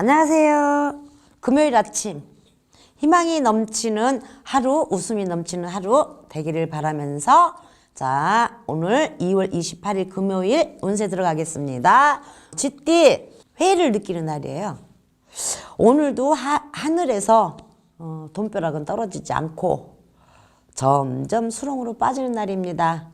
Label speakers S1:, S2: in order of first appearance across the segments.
S1: 안녕하세요. 금요일 아침 희망이 넘치는 하루, 웃음이 넘치는 하루 되기를 바라면서 자 오늘 2월 28일 금요일 운세 들어가겠습니다. 쥐띠 회의를 느끼는 날이에요. 오늘도 하, 하늘에서 어, 돈벼락은 떨어지지 않고 점점 수렁으로 빠지는 날입니다.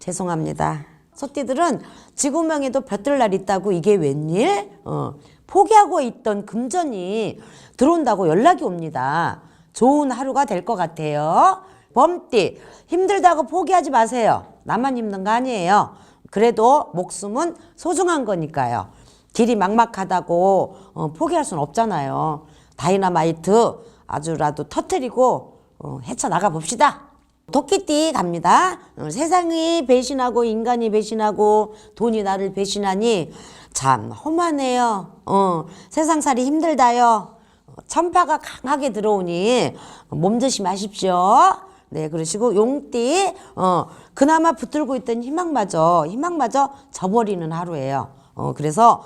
S1: 죄송합니다. 소띠들은 지구명에도 볕들 날 있다고 이게 웬일? 어, 포기하고 있던 금전이 들어온다고 연락이 옵니다. 좋은 하루가 될 것 같아요. 범띠 힘들다고 포기하지 마세요. 나만 힘든 거 아니에요. 그래도 목숨은 소중한 거니까요. 길이 막막하다고 어, 포기할 수는 없잖아요. 다이나마이트 아주라도 터트리고 어, 헤쳐나가 봅시다. 도끼띠 갑니다. 어, 세상이 배신하고 인간이 배신하고 돈이 나를 배신하니 참 험하네요. 어, 세상살이 힘들다요. 어, 천파가 강하게 들어오니 몸 조심하십시오. 네, 그러시고 용띠 어, 그나마 붙들고 있던 희망마저 희망마저 저버리는 하루예요. 어, 그래서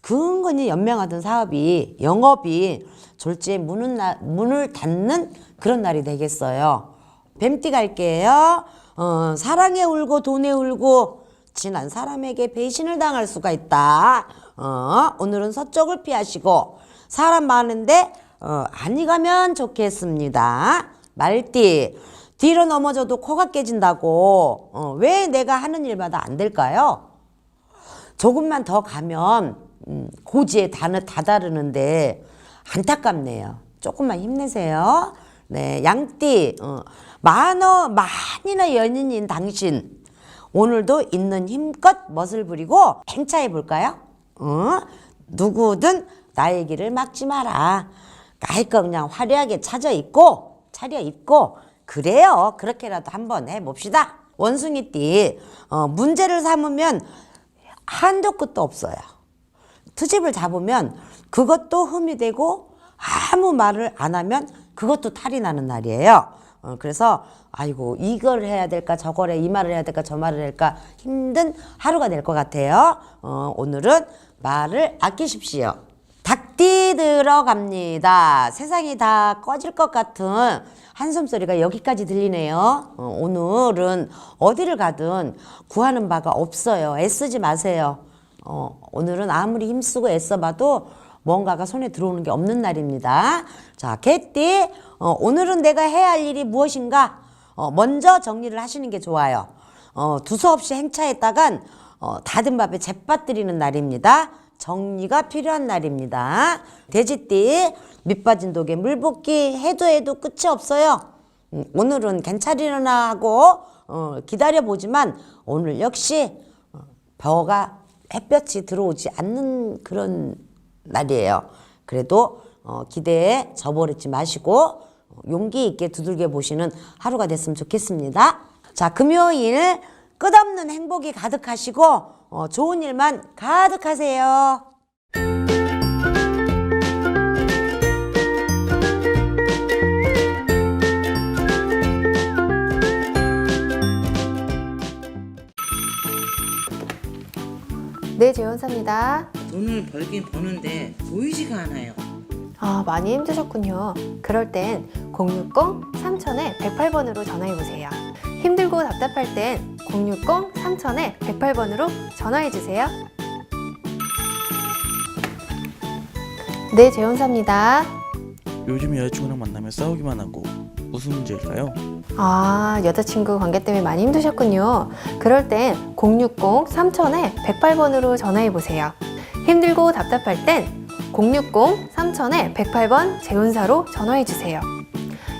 S1: 근근히 연명하던 사업이 영업이 졸지에 나, 문을 닫는 그런 날이 되겠어요. 뱀띠 갈게요. 어, 사랑에 울고 돈에 울고 지난 사람에게 배신을 당할 수가 있다. 어, 오늘은 서쪽을 피하시고 사람 많은데 어, 안이 가면 좋겠습니다. 말띠 뒤로 넘어져도 코가 깨진다고 어, 왜 내가 하는 일마다 안 될까요? 조금만 더 가면 음, 고지에 다, 다다르는데 안타깝네요. 조금만 힘내세요. 네, 양띠 어, 만어 만이나 연인인 당신 오늘도 있는 힘껏 멋을 부리고 행차해 볼까요? 어? 누구든 나의 길을 막지 마라. 까이거 그냥 화려하게 차져 입고 차려 입고 그래요. 그렇게라도 한번 해봅시다. 원숭이띠 어, 문제를 삼으면 한도 끝도 없어요. 트집을 잡으면 그것도 흠이 되고 아무 말을 안 하면 그것도 탈이 나는 날이에요. 어, 그래서 아이고 이걸 해야 될까 저걸 해 이 말을 해야 될까 저 말을 할까 힘든 하루가 될 것 같아요. 어, 오늘은 말을 아끼십시오. 닭띠 들어갑니다. 세상이 다 꺼질 것 같은 한숨 소리가 여기까지 들리네요. 어, 오늘은 어디를 가든 구하는 바가 없어요. 애쓰지 마세요. 어, 오늘은 아무리 힘쓰고 애써봐도 뭔가가 손에 들어오는 게 없는 날입니다. 자, 개띠, 어, 오늘은 내가 해야 할 일이 무엇인가? 어, 먼저 정리를 하시는 게 좋아요. 어, 두서없이 행차했다간 어, 닫은 밥에 재빠뜨리는 날입니다. 정리가 필요한 날입니다. 돼지띠, 밑빠진 독에 물 붓기 해도 해도 끝이 없어요. 음, 오늘은 괜찮으려나 하고 어, 기다려보지만 오늘 역시 어, 벼가 햇볕이 들어오지 않는 그런 날이에요. 그래도 어, 기대에 저버리지 마시고 어, 용기 있게 두들겨 보시는 하루가 됐으면 좋겠습니다. 자, 금요일 끝없는 행복이 가득하시고 어, 좋은 일만 가득하세요.
S2: 네, 재원사입니다.
S3: 돈을 벌긴 버는데 보이지가 않아요.
S2: 아, 많이 힘드셨군요. 그럴 땐 060 3000에 108번으로 전화해 보세요. 힘들고 답답할 땐 060 3000에 108번으로 전화해 주세요. 네, 재원사입니다.
S4: 요즘 여자친구랑 만나면 싸우기만 하고 무슨 문제일까요?
S2: 아, 여자친구 관계 때문에 많이 힘드셨군요. 그럴 땐 060 3000에 108번으로 전화해 보세요. 힘들고 답답할 땐 060 3000에 108번 재운사로 전화해 주세요.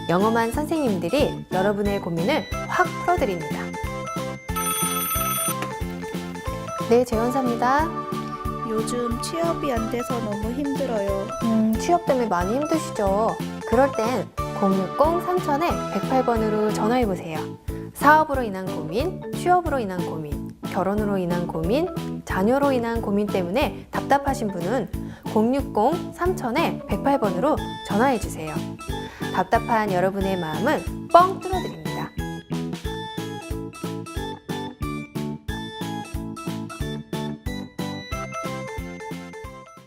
S2: 영험한 선생님들이 여러분의 고민을 확 풀어드립니다. 네, 재원사입니다.
S5: 요즘 취업이 안 돼서 너무 힘들어요.
S2: 음, 취업 때문에 많이 힘드시죠? 그럴 땐 060 3000에 108번으로 전화해 보세요. 사업으로 인한 고민, 취업으로 인한 고민, 결혼으로 인한 고민, 자녀로 인한 고민 때문에 답답하신 분은 060 3000에 108번으로 전화해 주세요. 답답한 여러분의 마음은 뻥 뚫어드립니다.